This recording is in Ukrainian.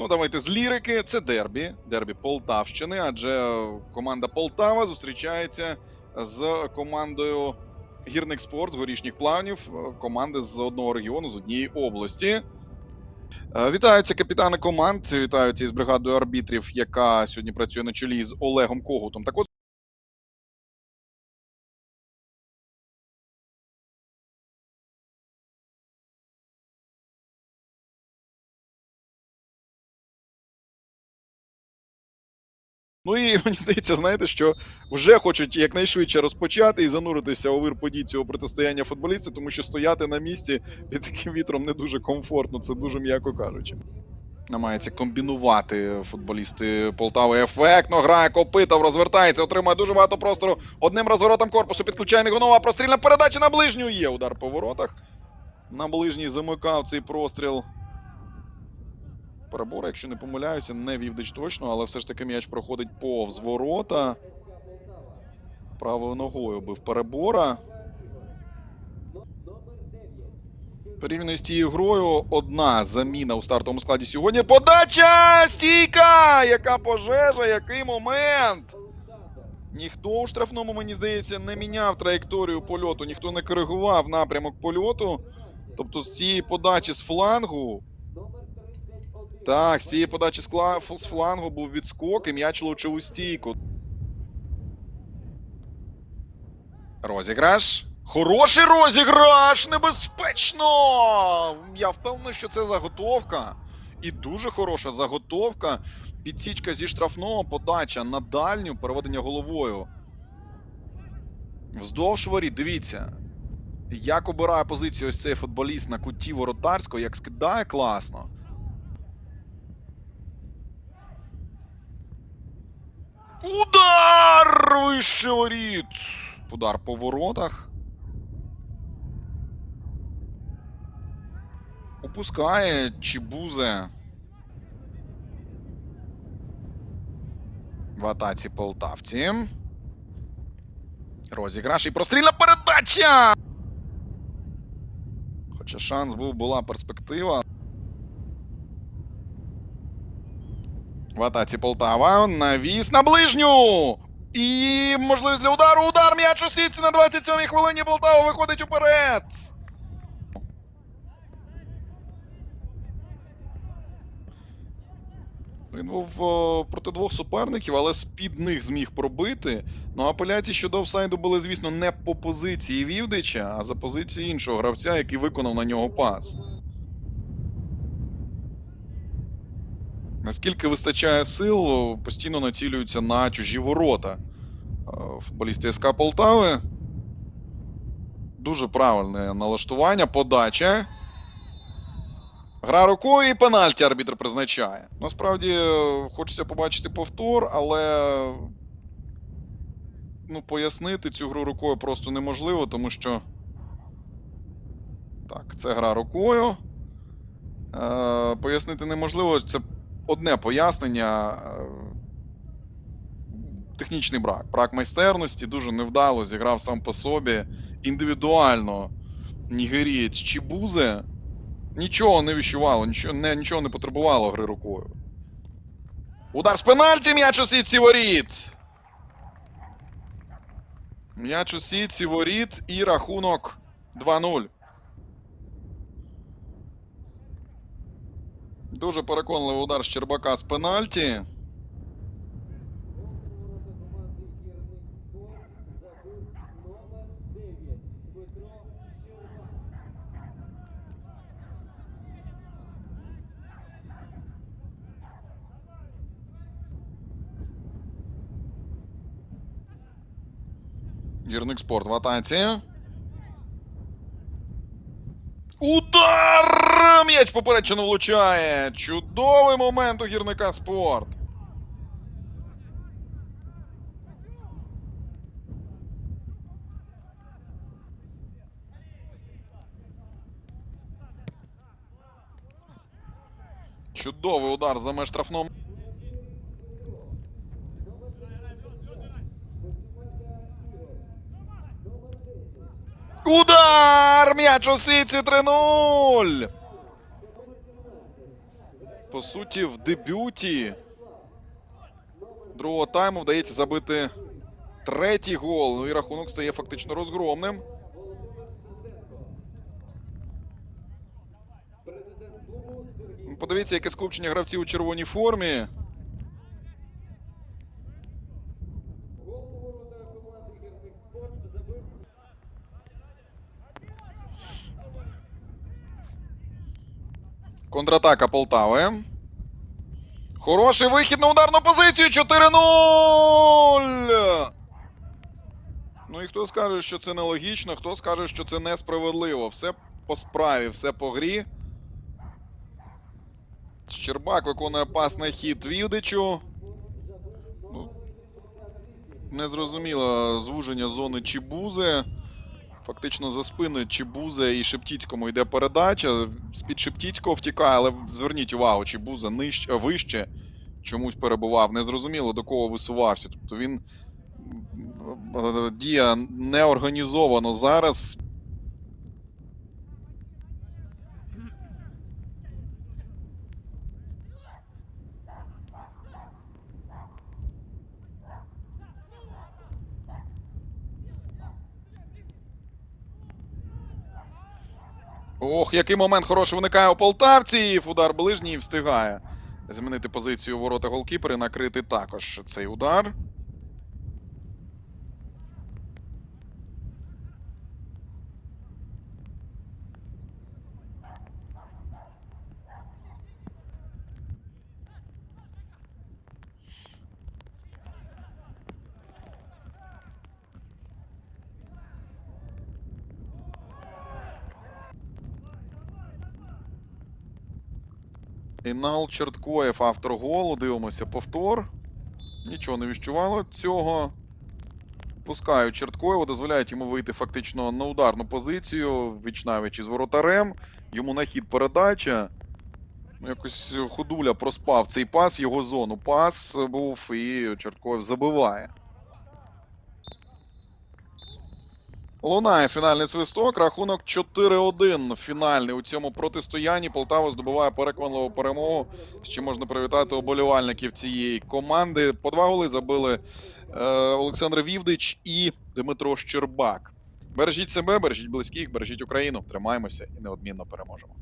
Ну, давайте з лірики. Це дербі, дербі Полтавщини, адже команда Полтава зустрічається з командою Гірник Спорт горішніх плавнів, е, команди з одного регіону, з однієї області. Е, Вітаються капітани команд, вітаються із бригадою арбітрів, яка сьогодні працює на чолі з Олегом Когутом. Так от Ну і мені здається, знаєте, що вже хочуть якнайшвидше розпочати і зануритися у вир подій цього протистояння футболістів, тому що стояти на місці під таким вітром не дуже комфортно, це дуже м'яко кажучи. Намагається комбінувати футболісти Полтави ефектно. Грає Копитов, розвертається, отримує дуже багато простору. Одним розворотом корпусу підключає Мігунова. Прострільна передача на ближню є. Удар по воротах. На ближній замикав цей простріл. Перебор, якщо не помиляюся, не Вівдич точно, але все ж таки м'яч проходить повз ворота. Правою ногою бив перебора. Порівняно з тією грою, одна заміна у стартовому складі сьогодні. Подача! Стійка! Яка пожежа, який момент! Ніхто у штрафному, мені здається, не міняв траєкторію польоту, ніхто не коригував напрямок польоту. Тобто з цієї подачі з флангу так, з цієї подачі з, флангу був відскок, і м'яч влучив у стійку. Розіграш. Хороший розіграш! Небезпечно! Я впевнений, що це заготовка. І дуже хороша заготовка. Підсічка зі штрафного подача на дальню переведення головою. Вздовж воріт, дивіться. Як обирає позицію ось цей футболіст на куті воротарського, як скидає класно. Удар! Вище воріт! Удар по воротах. Опускає Чібузе. В атаці полтавці. Розіграш і прострільна передача! Хоча шанс був, була перспектива. В атаці Полтава. Навіс на ближню. І можливість для удару. Удар м'яч у сітці на 27-й хвилині Полтава виходить уперед. Він був проти двох суперників, але з-під них зміг пробити. Ну, апеляції щодо офсайду були, звісно, не по позиції Вівдича, а за позиції іншого гравця, який виконав на нього пас. Наскільки вистачає сил, постійно націлюються на чужі ворота. Е, Футболісти СК Полтави. Дуже правильне налаштування, подача. Гра рукою і пенальті арбітр призначає. Насправді е, хочеться побачити повтор, але ну, пояснити цю гру рукою просто неможливо, тому що. Так, це гра рукою. Е, пояснити неможливо. Це одне пояснення. е, Технічний брак. Брак майстерності, дуже невдало зіграв сам по собі. Індивідуально нігерієць Чібузе нічого не віщувало, нічого не, нічого не потребувало гри рукою. Удар з пенальті, м'яч у сітці воріт. М'яч у сітці воріт і рахунок 2-0. Дуже переконливий удар Щербака з пенальті. Гірник спорт в атаці. Удар! М'яч поперечину влучає. Чудовий момент у гірника спорт. Чудовий удар за меж штрафного. Удар! М'яч у сітці 3-0! По суті, в дебюті другого тайму вдається забити третій гол. Ну і рахунок стає фактично розгромним. Подивіться, яке скупчення гравців у червоній формі. Гол у ворота команди Гірник Спорт забив Контратака Полтави. Хороший вихід на ударну позицію. 4-0. Ну і хто скаже, що це нелогічно, хто скаже, що це несправедливо. Все по справі, все по грі. Щербак виконує пас на хід Вівдичу. Ну, незрозуміло звуження зони Чібузи. Фактично за спиною Чебузе і Шептіцькому йде передача. З-під Шептіцького втікає, але зверніть увагу, Чебуза нижче, вище чомусь перебував. Незрозуміло до кого висувався. Тобто він діє неорганізовано зараз. Ох, який момент хороший виникає у полтавців. Удар ближній встигає змінити позицію ворота голкіпера і накрити також цей удар. Інал Черткоєв, автор голу. Дивимося повтор. Нічого не віщувало цього. Пускають Черткоєва, дозволяють йому вийти фактично на ударну позицію, вічнавич із воротарем. Йому на хід передача. Ну, Якось Ходуля проспав цей пас, його зону пас був, і Черткоєв забиває. Лунає фінальний свисток. Рахунок 4-1. Фінальний у цьому протистоянні. Полтава здобуває переконливу перемогу. Чим можна привітати оболівальників цієї команди. По два голи забили е, Олександр Вівдич і Дмитро Щербак. Бережіть себе, бережіть близьких, бережіть Україну. Тримаємося і неодмінно переможемо.